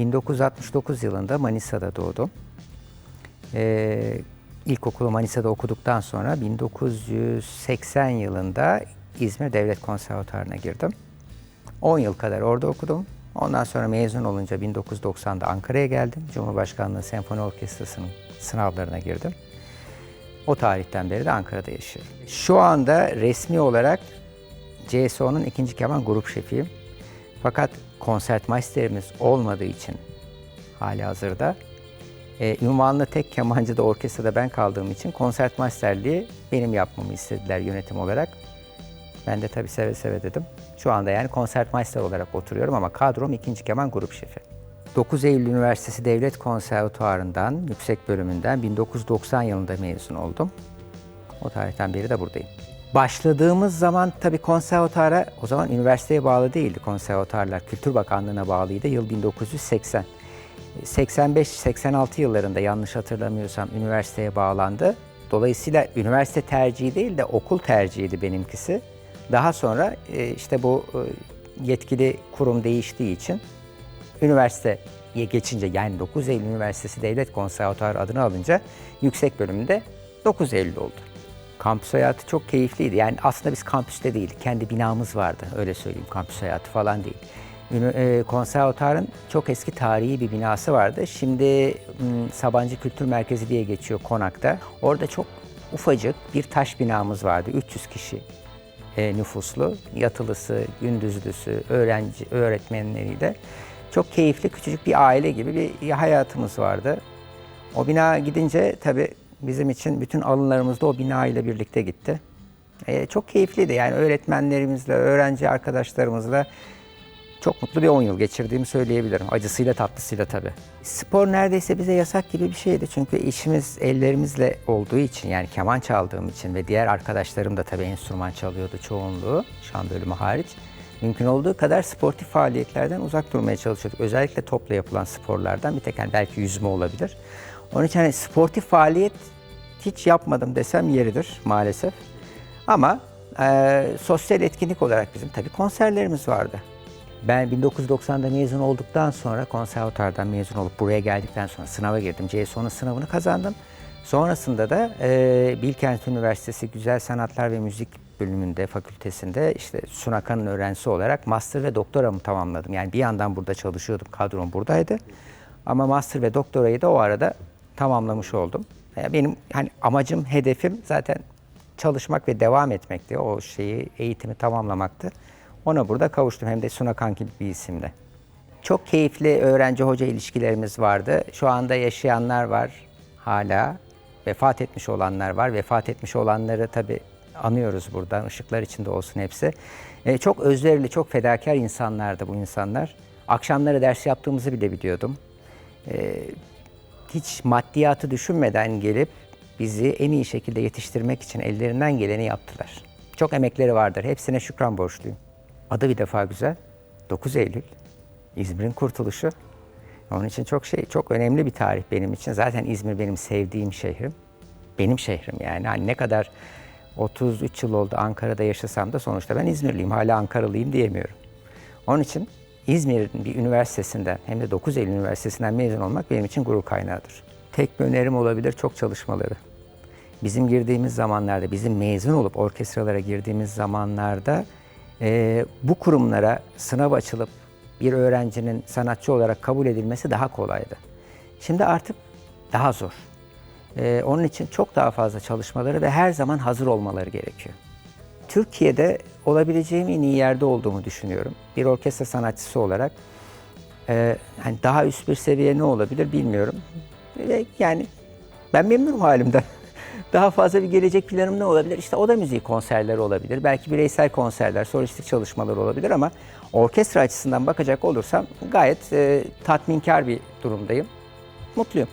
1969 yılında Manisa'da doğdum. Ee, ilkokulu Manisa'da okuduktan sonra 1980 yılında İzmir Devlet Konservatuarı'na girdim. 10 yıl kadar orada okudum. Ondan sonra mezun olunca 1990'da Ankara'ya geldim. Cumhurbaşkanlığı Senfoni Orkestrası'nın sınavlarına girdim. O tarihten beri de Ankara'da yaşıyorum. Şu anda resmi olarak CSO'nun ikinci keman grup şefiyim. Fakat konsertmeisterimiz olmadığı için hali hazırda e, ünvanlı tek kemancı da orkestrada ben kaldığım için konsertmeisterliği benim yapmamı istediler yönetim olarak. Ben de tabii seve seve dedim. Şu anda yani konsertmeister olarak oturuyorum ama kadrom ikinci keman grup şefi. 9 Eylül Üniversitesi Devlet Konservatuarı'ndan, yüksek bölümünden 1990 yılında mezun oldum. O tarihten beri de buradayım. Başladığımız zaman tabii konservatuara, o zaman üniversiteye bağlı değildi konservatuarlar. Kültür Bakanlığı'na bağlıydı. Yıl 1980. 85-86 yıllarında yanlış hatırlamıyorsam üniversiteye bağlandı. Dolayısıyla üniversite tercihi değil de okul tercihiydi benimkisi. Daha sonra e, işte bu e, yetkili kurum değiştiği için üniversiteye geçince yani 9 Eylül Üniversitesi Devlet Konservatuarı adını alınca yüksek bölümünde 9 Eylül oldu. Kampüs hayatı çok keyifliydi. Yani aslında biz kampüste değil, kendi binamız vardı öyle söyleyeyim. Kampüs hayatı falan değil. E, Konservatuarın çok eski tarihi bir binası vardı. Şimdi Sabancı Kültür Merkezi diye geçiyor Konak'ta. Orada çok ufacık bir taş binamız vardı. 300 kişi e, nüfuslu, yatılısı, gündüzlüsü, öğrenci, öğretmenleriyle çok keyifli küçücük bir aile gibi bir hayatımız vardı. O bina gidince tabii bizim için bütün alınlarımız da o bina ile birlikte gitti. E, çok keyifliydi yani öğretmenlerimizle, öğrenci arkadaşlarımızla çok mutlu bir 10 yıl geçirdiğimi söyleyebilirim. Acısıyla tatlısıyla tabii. Spor neredeyse bize yasak gibi bir şeydi. Çünkü işimiz ellerimizle olduğu için yani keman çaldığım için ve diğer arkadaşlarım da tabii enstrüman çalıyordu çoğunluğu şan bölümü hariç. Mümkün olduğu kadar sportif faaliyetlerden uzak durmaya çalışıyorduk. Özellikle topla yapılan sporlardan bir tek yani belki yüzme olabilir. Onun için hani sportif faaliyet hiç yapmadım desem yeridir maalesef. Ama e, sosyal etkinlik olarak bizim tabii konserlerimiz vardı. Ben 1990'da mezun olduktan sonra konservatuardan mezun olup buraya geldikten sonra sınava girdim. CSO'nun sınavını kazandım. Sonrasında da e, Bilkent Üniversitesi Güzel Sanatlar ve Müzik bölümünde, fakültesinde işte Sunakan'ın öğrencisi olarak master ve doktoramı tamamladım. Yani bir yandan burada çalışıyordum, kadrom buradaydı. Ama master ve doktorayı da o arada tamamlamış oldum. Benim hani amacım, hedefim zaten çalışmak ve devam etmekti. O şeyi, eğitimi tamamlamaktı. Ona burada kavuştum hem de Sunakan gibi bir isimle. Çok keyifli öğrenci-hoca ilişkilerimiz vardı. Şu anda yaşayanlar var hala. Vefat etmiş olanlar var. Vefat etmiş olanları tabii anıyoruz buradan. Işıklar içinde olsun hepsi. E, çok özverili, çok fedakar insanlardı bu insanlar. Akşamları ders yaptığımızı bile biliyordum. E, hiç maddiyatı düşünmeden gelip bizi en iyi şekilde yetiştirmek için ellerinden geleni yaptılar. Çok emekleri vardır. Hepsine şükran borçluyum. Adı bir defa güzel. 9 Eylül. İzmir'in kurtuluşu. Onun için çok şey, çok önemli bir tarih benim için. Zaten İzmir benim sevdiğim şehrim. Benim şehrim yani. Hani ne kadar 33 yıl oldu Ankara'da yaşasam da sonuçta ben İzmirliyim. Hala Ankaralıyım diyemiyorum. Onun için İzmir'in bir üniversitesinden hem de 9 Eylül Üniversitesi'nden mezun olmak benim için gurur kaynağıdır. Tek bir önerim olabilir çok çalışmaları. Bizim girdiğimiz zamanlarda, bizim mezun olup orkestralara girdiğimiz zamanlarda e, bu kurumlara sınav açılıp bir öğrencinin sanatçı olarak kabul edilmesi daha kolaydı. Şimdi artık daha zor. E, onun için çok daha fazla çalışmaları ve her zaman hazır olmaları gerekiyor. Türkiye'de olabileceğim en iyi yerde olduğumu düşünüyorum. Bir orkestra sanatçısı olarak e, hani daha üst bir seviye ne olabilir bilmiyorum. Ve yani ben memnunum halimden. Daha fazla bir gelecek planım ne olabilir? İşte oda müziği konserleri olabilir. Belki bireysel konserler, solistik çalışmalar olabilir ama orkestra açısından bakacak olursam gayet e, tatminkar bir durumdayım. Mutluyum.